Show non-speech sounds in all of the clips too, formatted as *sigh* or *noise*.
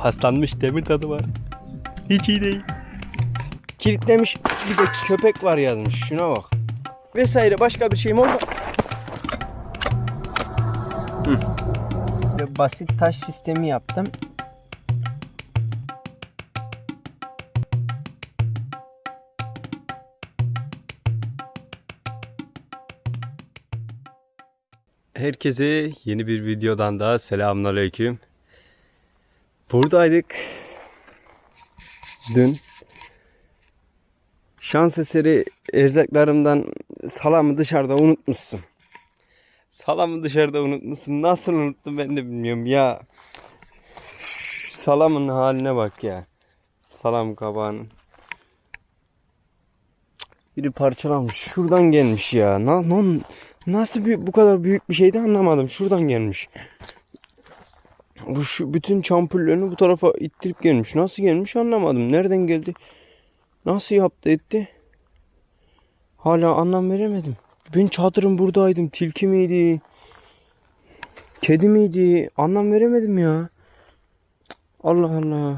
Paslanmış demir tadı var. Hiç iyi değil. Kilitlemiş bir de köpek var yazmış. Şuna bak. Vesaire başka bir şey mi oldu? Böyle basit taş sistemi yaptım. Herkese yeni bir videodan daha selamünaleyküm. Buradaydık. Dün şans eseri erzaklarımdan salamı dışarıda unutmuşsun. Salamı dışarıda unutmuşsun. Nasıl unuttum ben de bilmiyorum ya. Salamın haline bak ya. Salam kabağının. Biri parçalamış. Şuradan gelmiş ya. Na, na- nasıl bir, bu kadar büyük bir şeydi anlamadım. Şuradan gelmiş. Bu şu bütün çampullerini bu tarafa ittirip gelmiş. Nasıl gelmiş anlamadım. Nereden geldi? Nasıl yaptı etti? Hala anlam veremedim. Ben çadırın buradaydım. Tilki miydi? Kedi miydi? Anlam veremedim ya. Allah Allah.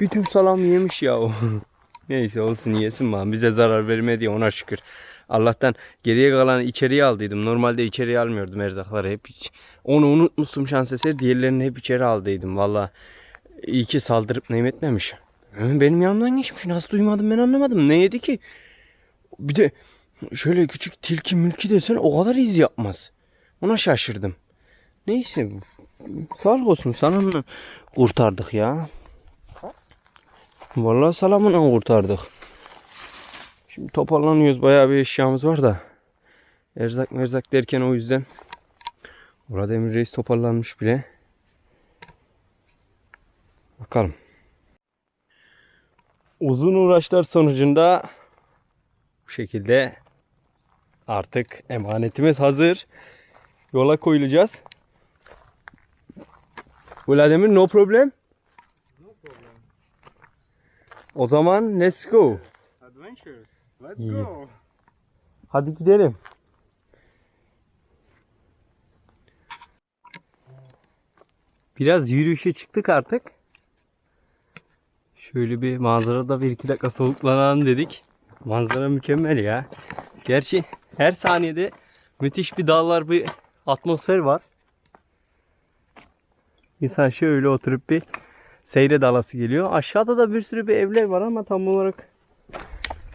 Bütün salam yemiş ya o. *laughs* Neyse olsun yesin bana. Bize zarar vermedi ona şükür. Allah'tan geriye kalanı içeriye aldıydım. Normalde içeriye almıyordum erzakları hep hiç. Onu unutmuşum şans eseri. Diğerlerini hep içeri aldıydım. Valla iyi ki saldırıp nem etmemiş. Hı, Benim yanımdan geçmiş. Nasıl duymadım ben anlamadım. Ne yedi ki? Bir de şöyle küçük tilki mülki desen o kadar iz yapmaz. Ona şaşırdım. Neyse. Sağlık olsun. Sana mı kurtardık ya? Vallahi salamına kurtardık. Şimdi toparlanıyoruz. Bayağı bir eşyamız var da. Erzak merzak derken o yüzden. Burada Emir Reis toparlanmış bile. Bakalım. Uzun uğraşlar sonucunda bu şekilde artık emanetimiz hazır. Yola koyulacağız. Vladimir no problem. O zaman let's go. Let's İyi. go. Hadi gidelim. Biraz yürüyüşe çıktık artık. Şöyle bir manzarada bir iki dakika soluklanalım dedik. Manzara mükemmel ya. Gerçi her saniyede müthiş bir dağlar bir atmosfer var. İnsan şöyle oturup bir seyre dalası geliyor. Aşağıda da bir sürü bir evler var ama tam olarak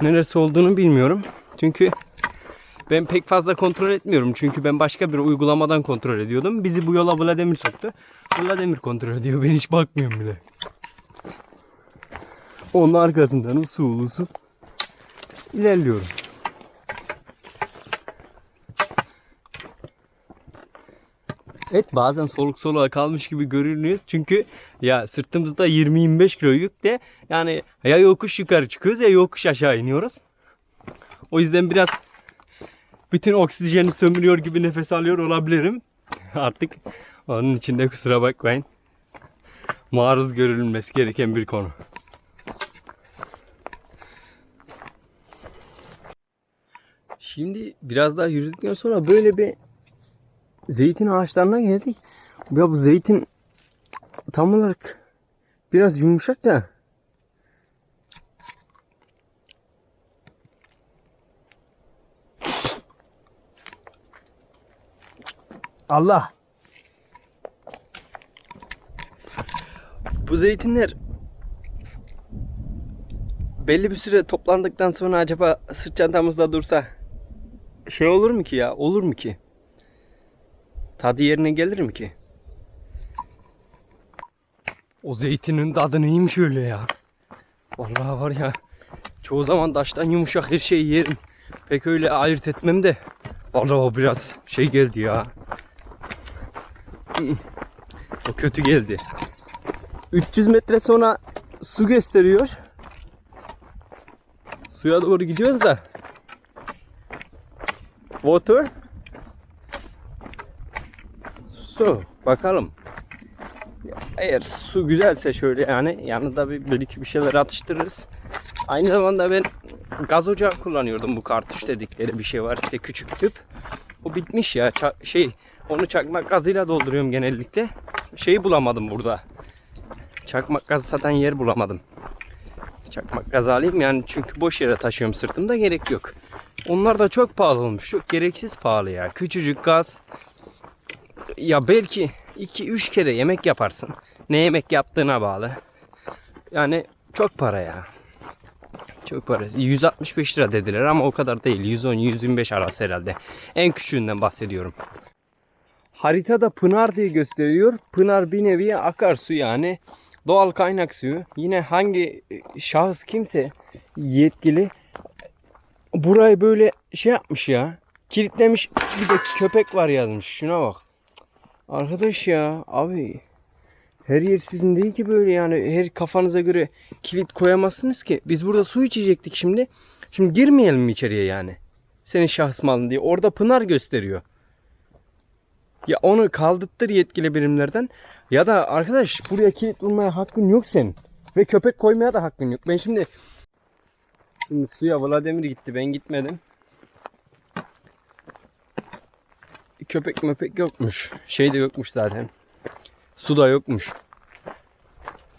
neresi olduğunu bilmiyorum. Çünkü ben pek fazla kontrol etmiyorum. Çünkü ben başka bir uygulamadan kontrol ediyordum. Bizi bu yola Vladimir soktu. Vladimir kontrol ediyor. Ben hiç bakmıyorum bile. Onun arkasından usul usul ilerliyorum. Evet bazen soluk soluğa kalmış gibi görünüyoruz. Çünkü ya sırtımızda 20-25 kilo yük de yani ya yokuş yukarı çıkıyoruz ya yokuş aşağı iniyoruz. O yüzden biraz bütün oksijeni sömürüyor gibi nefes alıyor olabilirim. *laughs* Artık onun için de kusura bakmayın. Maruz görülmesi gereken bir konu. Şimdi biraz daha yürüdükten sonra böyle bir zeytin ağaçlarına geldik. Ya bu zeytin tam olarak biraz yumuşak da Allah. Bu zeytinler belli bir süre toplandıktan sonra acaba sırt çantamızda dursa şey olur mu ki ya? Olur mu ki? Tadı yerine gelir mi ki? O zeytinin tadı neymiş öyle ya? Vallahi var ya çoğu zaman taştan yumuşak her şeyi yerim. Pek öyle ayırt etmem de. Vallahi o biraz şey geldi ya. O kötü geldi. 300 metre sonra su gösteriyor. Suya doğru gidiyoruz da. Water. Su. Bakalım. Eğer su güzelse şöyle yani yanında bir, bir iki bir şeyler atıştırırız. Aynı zamanda ben gaz ocağı kullanıyordum bu kartuş dedikleri bir şey var işte küçük tüp. O bitmiş ya Ça- şey onu çakmak gazıyla dolduruyorum genellikle. Şeyi bulamadım burada. çakmak gazı satan yer bulamadım. Çakmak gazı alayım yani çünkü boş yere taşıyorum sırtımda gerek yok. Onlar da çok pahalı olmuş. Çok gereksiz pahalı ya. Küçücük gaz. Ya belki 2-3 kere yemek yaparsın. Ne yemek yaptığına bağlı. Yani çok para ya. Çok para. 165 lira dediler ama o kadar değil. 110-125 arası herhalde. En küçüğünden bahsediyorum. Haritada Pınar diye gösteriyor. Pınar bir nevi akarsu yani. Doğal kaynak suyu. Yine hangi e, şahıs kimse yetkili burayı böyle şey yapmış ya. Kilitlemiş. Bir de köpek var yazmış. Şuna bak. Arkadaş ya abi her yer sizin değil ki böyle yani her kafanıza göre kilit koyamazsınız ki. Biz burada su içecektik şimdi. Şimdi girmeyelim mi içeriye yani? Senin şahs malın diye. Orada Pınar gösteriyor. Ya onu kaldırttır yetkili birimlerden. Ya da arkadaş buraya kilit vurmaya hakkın yok senin. Ve köpek koymaya da hakkın yok. Ben şimdi Şimdi suya Vladimir gitti. Ben gitmedim. Köpek möpek yokmuş. Şey de yokmuş zaten. Su da yokmuş.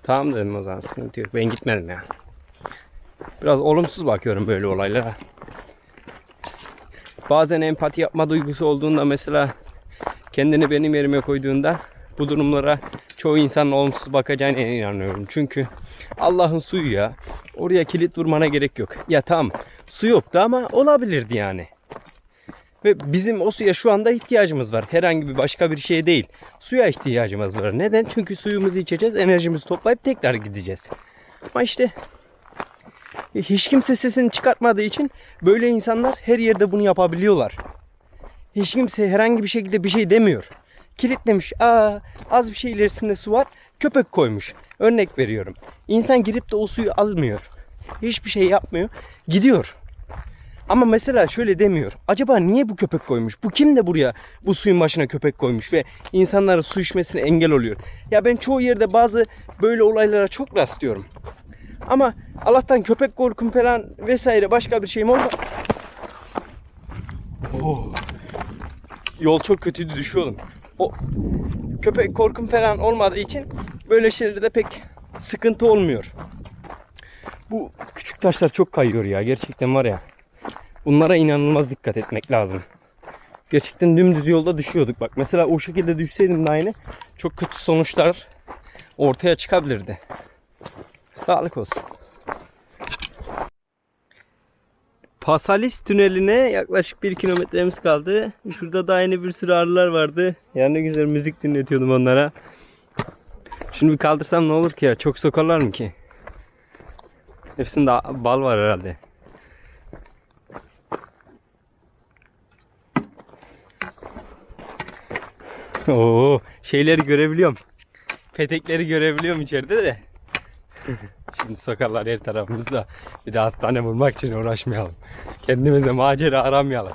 Tamam dedim o zaman sıkıntı yok. Ben gitmedim ya. Biraz olumsuz bakıyorum böyle olaylara. Bazen empati yapma duygusu olduğunda mesela kendini benim yerime koyduğunda bu durumlara çoğu insanın olumsuz bakacağına inanıyorum. Çünkü Allah'ın suyu ya. Oraya kilit vurmana gerek yok. Ya tamam su yoktu ama olabilirdi yani. Ve bizim o suya şu anda ihtiyacımız var. Herhangi bir başka bir şeye değil. Suya ihtiyacımız var. Neden? Çünkü suyumuzu içeceğiz, enerjimizi toplayıp tekrar gideceğiz. Ama işte hiç kimse sesini çıkartmadığı için böyle insanlar her yerde bunu yapabiliyorlar. Hiç kimse herhangi bir şekilde bir şey demiyor. Kilitlemiş. Aa, az bir şey ilerisinde su var. Köpek koymuş. Örnek veriyorum. İnsan girip de o suyu almıyor. Hiçbir şey yapmıyor. Gidiyor. Ama mesela şöyle demiyor. Acaba niye bu köpek koymuş? Bu kim de buraya bu suyun başına köpek koymuş ve insanların su içmesine engel oluyor? Ya ben çoğu yerde bazı böyle olaylara çok rastlıyorum. Ama Allah'tan köpek korkum falan vesaire başka bir şeyim olmadı. Oh. Yol çok kötüydü düşüyordum. O köpek korkum falan olmadığı için böyle şeylerde pek sıkıntı olmuyor. Bu küçük taşlar çok kayıyor ya. Gerçekten var ya. Bunlara inanılmaz dikkat etmek lazım. Gerçekten dümdüz yolda düşüyorduk. Bak mesela o şekilde düşseydim de aynı çok kötü sonuçlar ortaya çıkabilirdi. Sağlık olsun. Pasalis tüneline yaklaşık bir kilometremiz kaldı. Şurada da aynı bir sürü arılar vardı. Yani ne güzel müzik dinletiyordum onlara. Şunu bir kaldırsam ne olur ki ya? Çok sokarlar mı ki? Hepsinde bal var herhalde. *laughs* Oo, şeyleri görebiliyorum. Petekleri görebiliyorum içeride de. *laughs* Şimdi sokarlar her tarafımızda. Bir de hastane bulmak için uğraşmayalım. Kendimize macera aramayalım.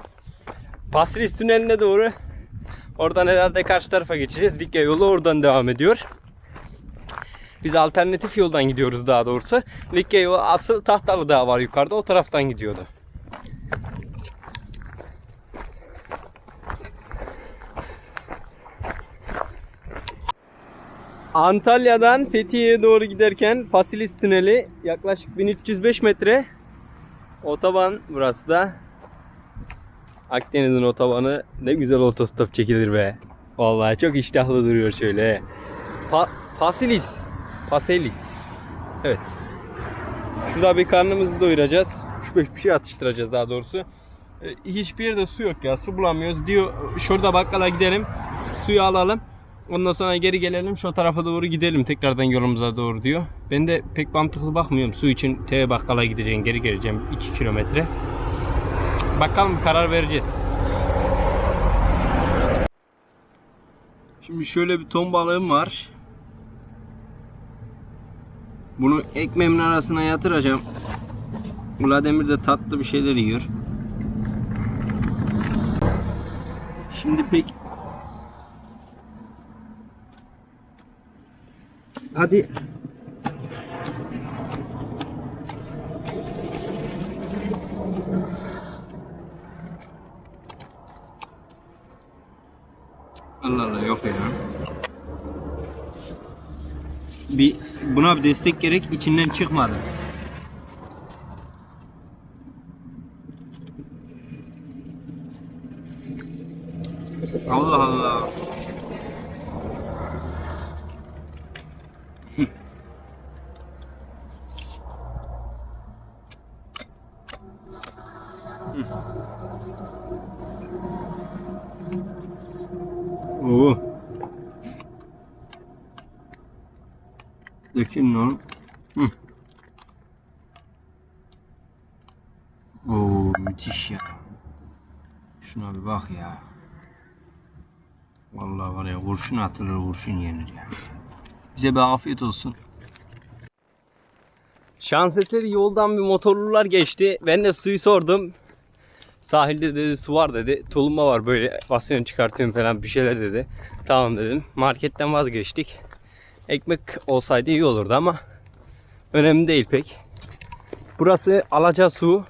Pasris tüneline doğru. Oradan herhalde karşı tarafa geçeceğiz. Likya yolu oradan devam ediyor. Biz alternatif yoldan gidiyoruz daha doğrusu. Likya yolu asıl Tahtalı Dağı var yukarıda. O taraftan gidiyordu. Antalya'dan Fethiye'ye doğru giderken Pasilis Tüneli yaklaşık 1305 metre. Otoban burası da. Akdeniz'in otobanı ne güzel otostop çekilir be. Vallahi çok iştahlı duruyor şöyle. Pa Pasilis. Paselis. Evet. Şurada bir karnımızı doyuracağız. Şu bir şey atıştıracağız daha doğrusu. E, Hiçbir yerde su yok ya. Su bulamıyoruz. Diyor şurada bakkala gidelim. Suyu alalım. Ondan sonra geri gelelim şu tarafa doğru gidelim tekrardan yolumuza doğru diyor. Ben de pek mantıklı bakmıyorum. Su için TV bakkala gideceğim geri geleceğim 2 kilometre. Bakalım karar vereceğiz. Şimdi şöyle bir ton balığım var. Bunu ekmeğimin arasına yatıracağım. Vladimir de tatlı bir şeyler yiyor. Şimdi pek Hadi. Allah Allah yok ya. bir buna bir destek gerek içinden çıkmadı. Allah Allah. Oo. Dökün onu. Hı. Oo müthiş ya. Şuna bir bak ya. Vallahi var ya kurşun atılır kurşun yenir ya. Bize bir afiyet olsun. Şans eseri yoldan bir motorlular geçti. Ben de suyu sordum. Sahilde dedi su var dedi. Tulumba var böyle basıyorum çıkartıyorum falan bir şeyler dedi. Tamam dedim. Marketten vazgeçtik. Ekmek olsaydı iyi olurdu ama önemli değil pek. Burası Alaca Su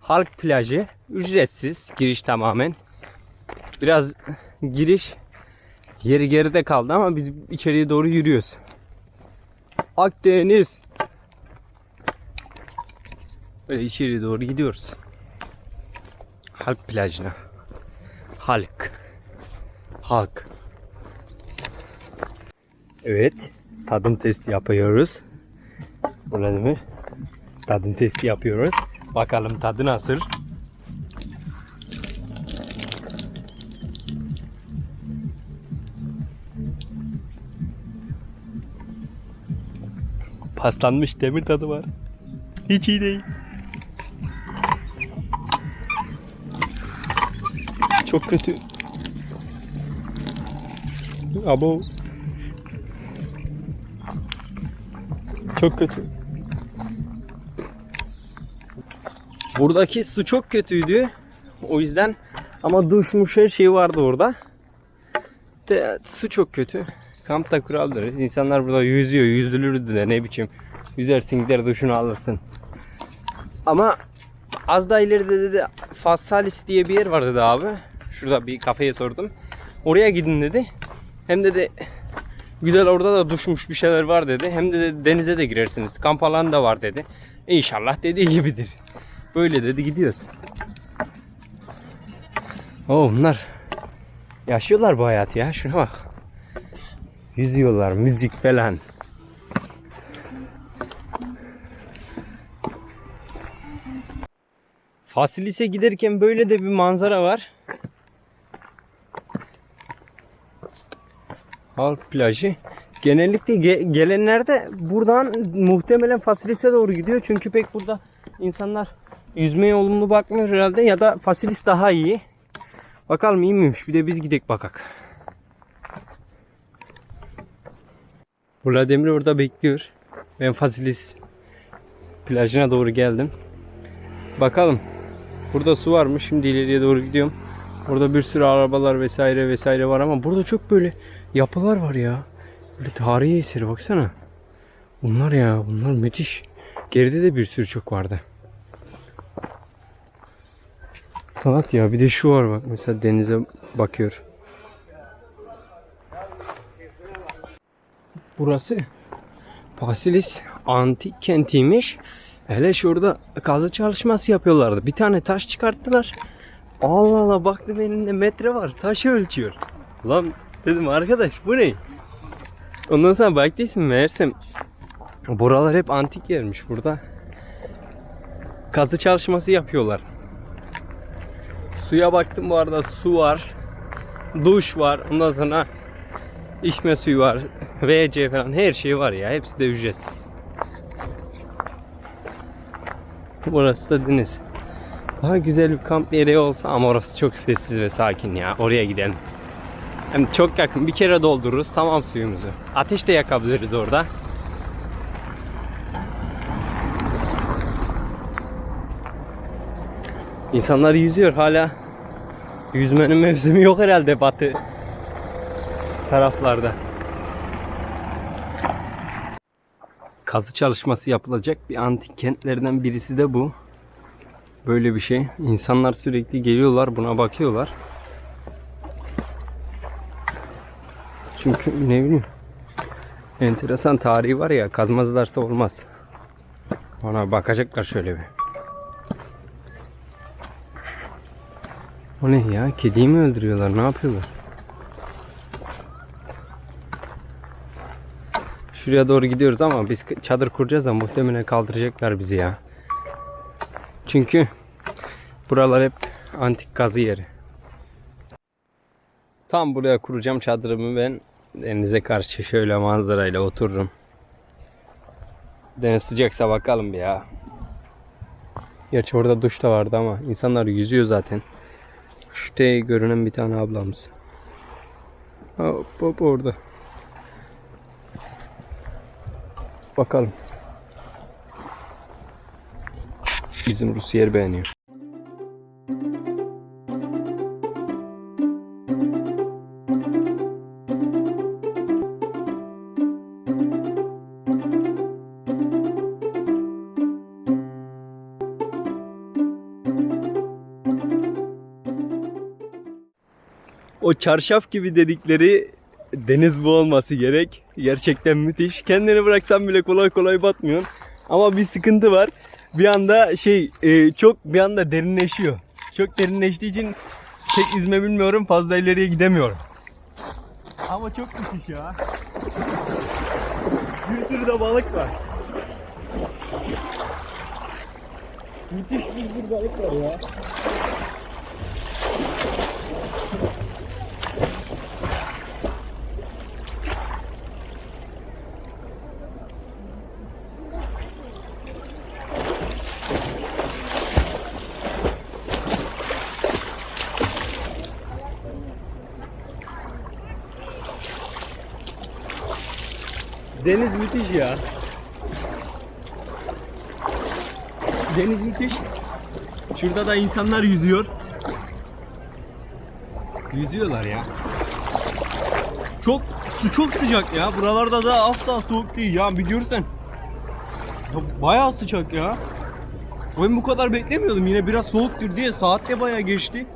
Halk Plajı. Ücretsiz. Giriş tamamen. Biraz giriş yeri geride kaldı ama biz içeriye doğru yürüyoruz. Akdeniz. Böyle içeriye doğru gidiyoruz. Halk plajına. Halk. Halk. Evet. Tadım testi yapıyoruz. Değil mi? Tadım testi yapıyoruz. Bakalım tadı nasıl? Paslanmış demir tadı var. Hiç iyi değil. Çok kötü. Abo. Çok kötü. Buradaki su çok kötüydü. O yüzden ama duşmuş her şey vardı orada. De, su çok kötü. Kampta kuraldır. İnsanlar burada yüzüyor. Yüzülürdü de ne biçim. Yüzersin gider duşunu alırsın. Ama az da ileride dedi Fassalis diye bir yer var dedi abi. Şurada bir kafeye sordum. Oraya gidin dedi. Hem dedi güzel orada da duşmuş bir şeyler var dedi. Hem de dedi, denize de girersiniz. Kamp alanı da var dedi. İnşallah dediği gibidir. Böyle dedi gidiyoruz. Oo bunlar yaşıyorlar bu hayatı ya. Şuna bak. Yüzüyorlar müzik falan. Fasilis'e giderken böyle de bir manzara var. Halk plajı. Genellikle ge- gelenler de buradan muhtemelen Fasilis'e doğru gidiyor. Çünkü pek burada insanlar yüzmeye olumlu bakmıyor herhalde ya da Fasilis daha iyi. Bakalım iyi miymiş? Bir de biz gidek bakak. Vladimir orada bekliyor. Ben Fasilis plajına doğru geldim. Bakalım. Burada su varmış. Şimdi ileriye doğru gidiyorum. Burada bir sürü arabalar vesaire vesaire var ama burada çok böyle yapılar var ya. Böyle tarihi eseri baksana. Bunlar ya bunlar müthiş. Geride de bir sürü çok vardı. Sanat ya bir de şu var bak mesela denize bakıyor. Burası Fasilis antik kentiymiş. Hele şurada kazı çalışması yapıyorlardı. Bir tane taş çıkarttılar. Allah Allah baktım elinde metre var. Taşı ölçüyor. Lan dedim arkadaş bu ne? Ondan sonra baktıysan meğersem buralar hep antik yermiş burada. Kazı çalışması yapıyorlar. Suya baktım bu arada su var. Duş var. Ondan sonra içme suyu var. WC falan her şey var ya. Hepsi de ücretsiz. Burası da deniz. Daha güzel bir kamp yeri olsa ama orası çok sessiz ve sakin ya. Oraya gidelim. Hem çok yakın. Bir kere doldururuz. Tamam suyumuzu. Ateş de yakabiliriz orada. İnsanlar yüzüyor hala. Yüzmenin mevsimi yok herhalde batı taraflarda. Kazı çalışması yapılacak bir antik kentlerden birisi de bu. Böyle bir şey. İnsanlar sürekli geliyorlar buna bakıyorlar. Çünkü ne bileyim Enteresan tarihi var ya kazmazlarsa olmaz. Ona bakacaklar şöyle bir. O ne ya? Kediyi mi öldürüyorlar? Ne yapıyorlar? Şuraya doğru gidiyoruz ama biz çadır kuracağız ama muhtemelen kaldıracaklar bizi ya. Çünkü buralar hep antik kazı yeri. Tam buraya kuracağım çadırımı ben. Denize karşı şöyle manzarayla otururum. Deniz sıcaksa bakalım bir ya. Gerçi orada duş da vardı ama insanlar yüzüyor zaten. Şu T görünen bir tane ablamız. Hop hop orada. Bakalım. Bizim Rus yer beğeniyor. Çarşaf gibi dedikleri deniz bu olması gerek. Gerçekten müthiş. Kendini bıraksan bile kolay kolay batmıyorsun. Ama bir sıkıntı var. Bir anda şey e, çok bir anda derinleşiyor. Çok derinleştiği için tek yüzme bilmiyorum. Fazla ileriye gidemiyorum. Ama çok müthiş ya. Bir sürü de balık var. Müthiş bir sürü balık var ya. Deniz müthiş ya. Deniz müthiş. Şurada da insanlar yüzüyor. Yüzüyorlar ya. Çok su çok sıcak ya. Buralarda da asla soğuk değil ya. Bir görsen. Ya bayağı sıcak ya. Ben bu kadar beklemiyordum. Yine biraz soğuktur diye. Saat de bayağı geçti.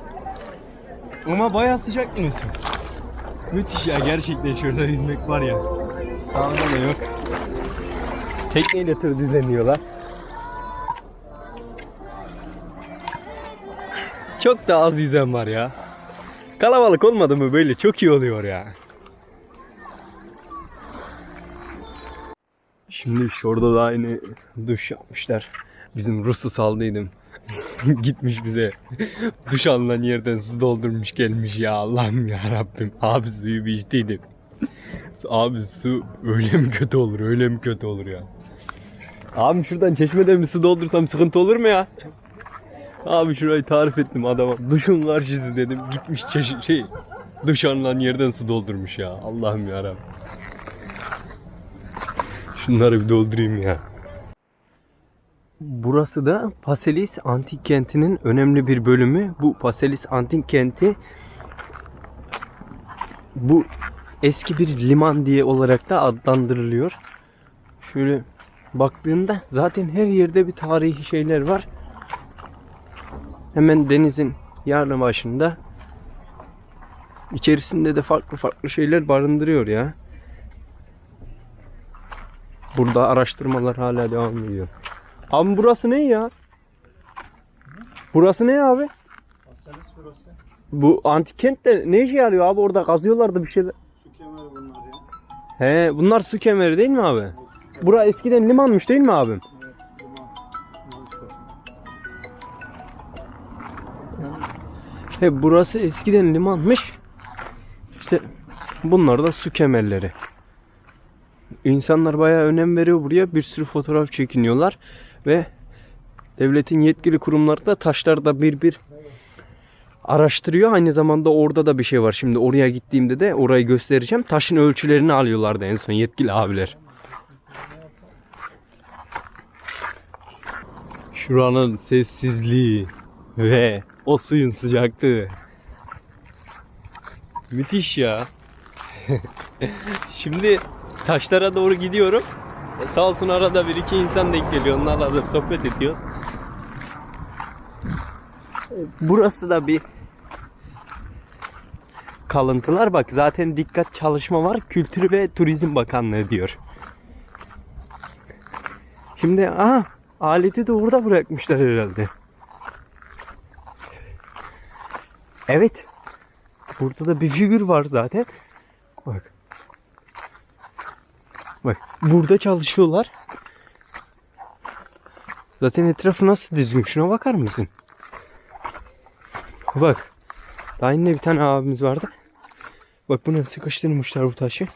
Ama bayağı sıcak su. Müthiş ya gerçekten şurada yüzmek var ya. Sağında da yok. Tekneyle tır düzenliyorlar. Çok da az yüzen var ya. Kalabalık olmadı mı böyle çok iyi oluyor ya. Şimdi şurada da aynı duş yapmışlar. Bizim Rus'u saldıydım. *laughs* Gitmiş bize duş alınan yerden su doldurmuş gelmiş ya Allah'ım ya Rabbim. Abi suyu bir içtiydim. Abi su öyle mi kötü olur öyle mi kötü olur ya. Abi şuradan çeşmeden bir su doldursam sıkıntı olur mu ya? Abi şurayı tarif ettim adama. Duşun karşısı dedim. Gitmiş çeşit şey duş alınan yerden su doldurmuş ya. Allah'ım ya Şunları bir doldurayım ya. Burası da Paselis Antik Kenti'nin önemli bir bölümü. Bu Paselis Antik Kenti bu eski bir liman diye olarak da adlandırılıyor. Şöyle baktığında zaten her yerde bir tarihi şeyler var. Hemen denizin yanı başında. İçerisinde de farklı farklı şeyler barındırıyor ya. Burada araştırmalar hala devam ediyor. Abi burası ne ya? Burası ne abi? Bu antik kentte ne işe yarıyor abi? Orada kazıyorlardı bir şeyler. He bunlar su kemeri değil mi abi? Bura eskiden limanmış değil mi abim? He burası eskiden limanmış. İşte bunlar da su kemerleri. İnsanlar bayağı önem veriyor buraya. Bir sürü fotoğraf çekiniyorlar ve devletin yetkili kurumları da taşlarda bir bir araştırıyor. Aynı zamanda orada da bir şey var. Şimdi oraya gittiğimde de orayı göstereceğim. Taşın ölçülerini alıyorlardı en son yetkili abiler. Şuranın sessizliği ve o suyun sıcaklığı. Müthiş ya. *laughs* Şimdi taşlara doğru gidiyorum. E, Sağ olsun arada bir iki insan denk geliyor. Onlarla da sohbet ediyoruz. Burası da bir kalıntılar. Bak zaten dikkat çalışma var. Kültür ve Turizm Bakanlığı diyor. Şimdi aha aleti de orada bırakmışlar herhalde. Evet. Burada da bir figür var zaten. Bak. Bak burada çalışıyorlar. Zaten etrafı nasıl düzgün şuna bakar mısın? Bak. Daha yine bir tane abimiz vardı. Bak buna sıkıştırmışlar bu taşı.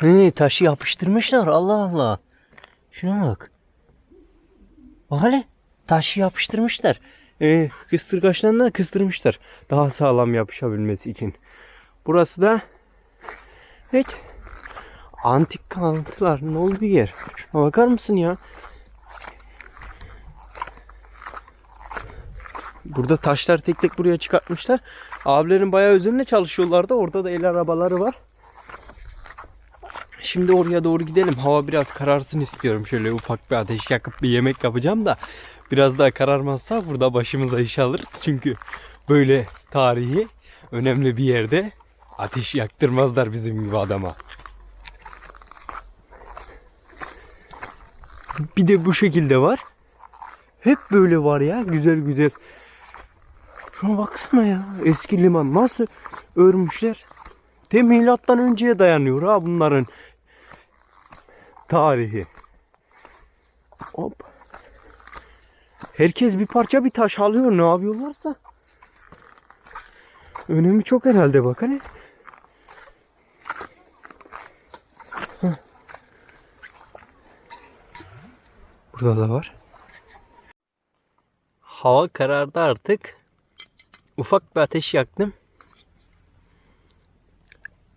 He, taşı yapıştırmışlar Allah Allah. Şuna bak. Bak. Taşı yapıştırmışlar. Ee, kıstırgaçlarını da kıstırmışlar. Daha sağlam yapışabilmesi için. Burası da evet antik kalıntıların olduğu yer. Şuna bakar mısın ya? Burada taşlar tek tek buraya çıkartmışlar. Abilerin bayağı üzerine çalışıyorlardı. Orada da el arabaları var. Şimdi oraya doğru gidelim. Hava biraz kararsın istiyorum. Şöyle ufak bir ateş yakıp bir yemek yapacağım da biraz daha kararmazsa burada başımıza iş alırız. Çünkü böyle tarihi önemli bir yerde ateş yaktırmazlar bizim gibi adama. Bir de bu şekilde var. Hep böyle var ya güzel güzel. Şuna baksana ya eski liman nasıl örmüşler. Te milattan önceye dayanıyor ha bunların tarihi. Hop. Herkes bir parça bir taş alıyor ne yapıyorlarsa. Önemi çok herhalde bak hani. Burada da var. Hava karardı artık. Ufak bir ateş yaktım.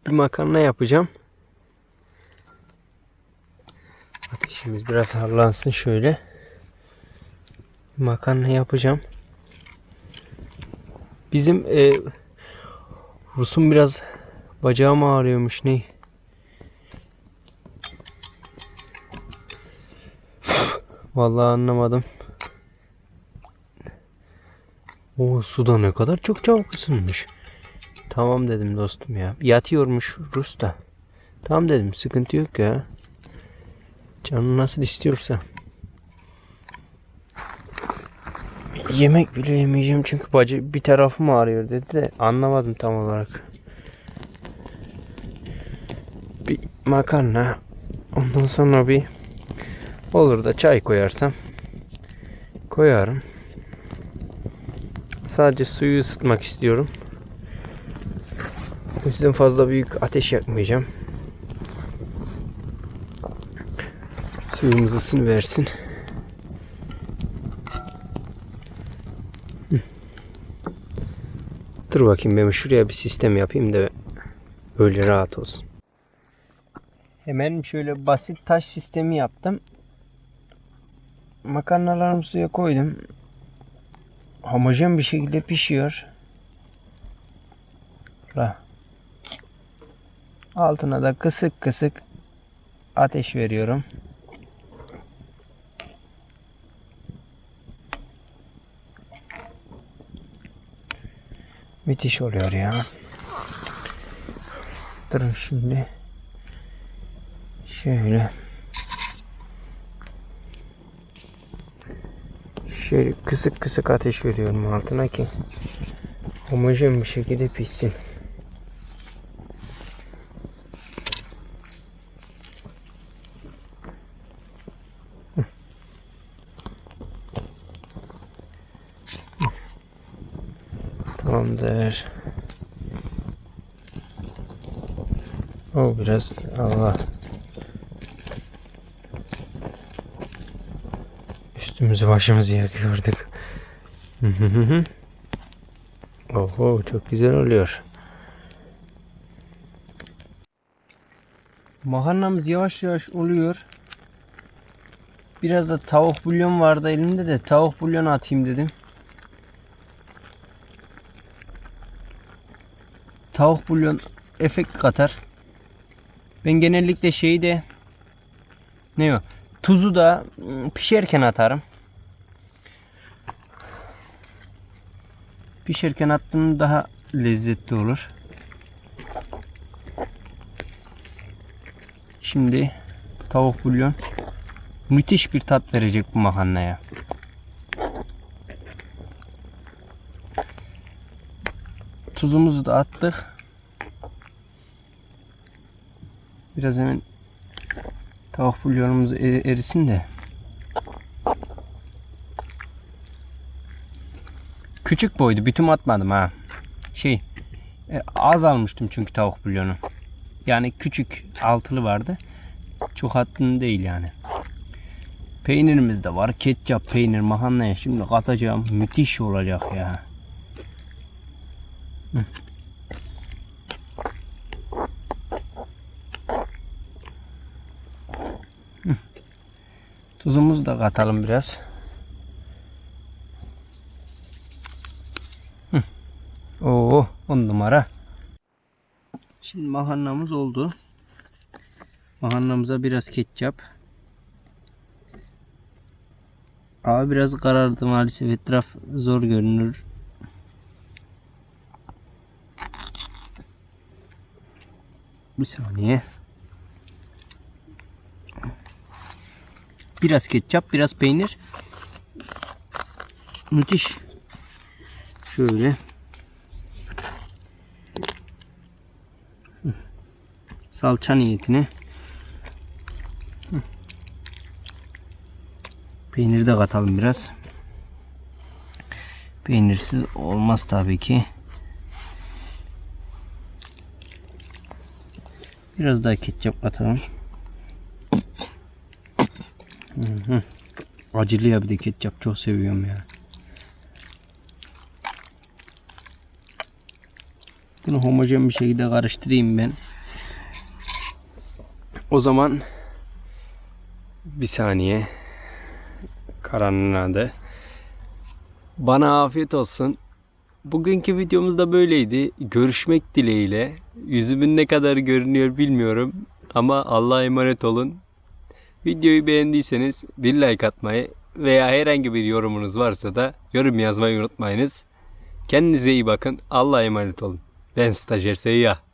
Bir makarna yapacağım. Ateşimiz biraz harlansın şöyle. Makarna yapacağım. Bizim e, Rus'un biraz bacağım ağrıyormuş ne? Vallahi anlamadım. O suda ne kadar çok çabuk ısınmış. Tamam dedim dostum ya. Yatıyormuş Rus da. Tamam dedim sıkıntı yok ya. Canı nasıl istiyorsa. Yemek bile yemeyeceğim çünkü bacı bir tarafım ağrıyor dedi de anlamadım tam olarak. Bir makarna ondan sonra bir olur da çay koyarsam koyarım. Sadece suyu ısıtmak istiyorum. O yüzden fazla büyük ateş yakmayacağım. Suyumuz ısın versin. Dur bakayım ben şuraya bir sistem yapayım da böyle rahat olsun. Hemen şöyle basit taş sistemi yaptım. Makarnalarımı suya koydum. Homojen bir şekilde pişiyor. Altına da kısık kısık ateş veriyorum. Müthiş oluyor ya. Durun şimdi. Şöyle. Şöyle kısık kısık ateş veriyorum altına ki homojen bir şekilde pişsin. Tamamdır. O biraz Allah. Üstümüzü başımızı yakıyorduk. *laughs* Oho çok güzel oluyor. Makarnamız yavaş yavaş oluyor. Biraz da tavuk bulyon vardı elimde de tavuk bulyon atayım dedim. Tavuk bulyon efekt katar. Ben genellikle şeyi de ne o? Tuzu da ım, pişerken atarım. Pişerken attığında daha lezzetli olur. Şimdi tavuk bulyon müthiş bir tat verecek bu makarnaya. Tuzumuzu da attık. Biraz hemen tavuk bulyonumuz e- erisin de. Küçük boydu. Bütün atmadım ha. Şey e, az almıştım çünkü tavuk bulyonu. Yani küçük altılı vardı. Çok attın değil yani. Peynirimiz de var. Ketçap, peynir, makarnaya şimdi katacağım. Müthiş olacak ya. Hı. Tuzumuzu da katalım biraz. Hı. Oo, on numara. Şimdi makarnamız oldu. Makarnamıza biraz ketçap. Abi biraz karardı maalesef etraf zor görünür. Bir saniye. Biraz ketçap, biraz peynir. Müthiş. Şöyle. Salça niyetine. Peynir de katalım biraz. Peynirsiz olmaz tabii ki. Biraz daha ketçap katalım. Hı. Acılı ya bir de ketçap çok seviyorum ya. Bunu homojen bir şekilde karıştırayım ben. O zaman bir saniye karanlığında. Bana afiyet olsun. Bugünkü videomuz da böyleydi. Görüşmek dileğiyle. Yüzümün ne kadar görünüyor bilmiyorum. Ama Allah'a emanet olun. Videoyu beğendiyseniz bir like atmayı veya herhangi bir yorumunuz varsa da yorum yazmayı unutmayınız. Kendinize iyi bakın. Allah'a emanet olun. Ben stajyer Seyyah.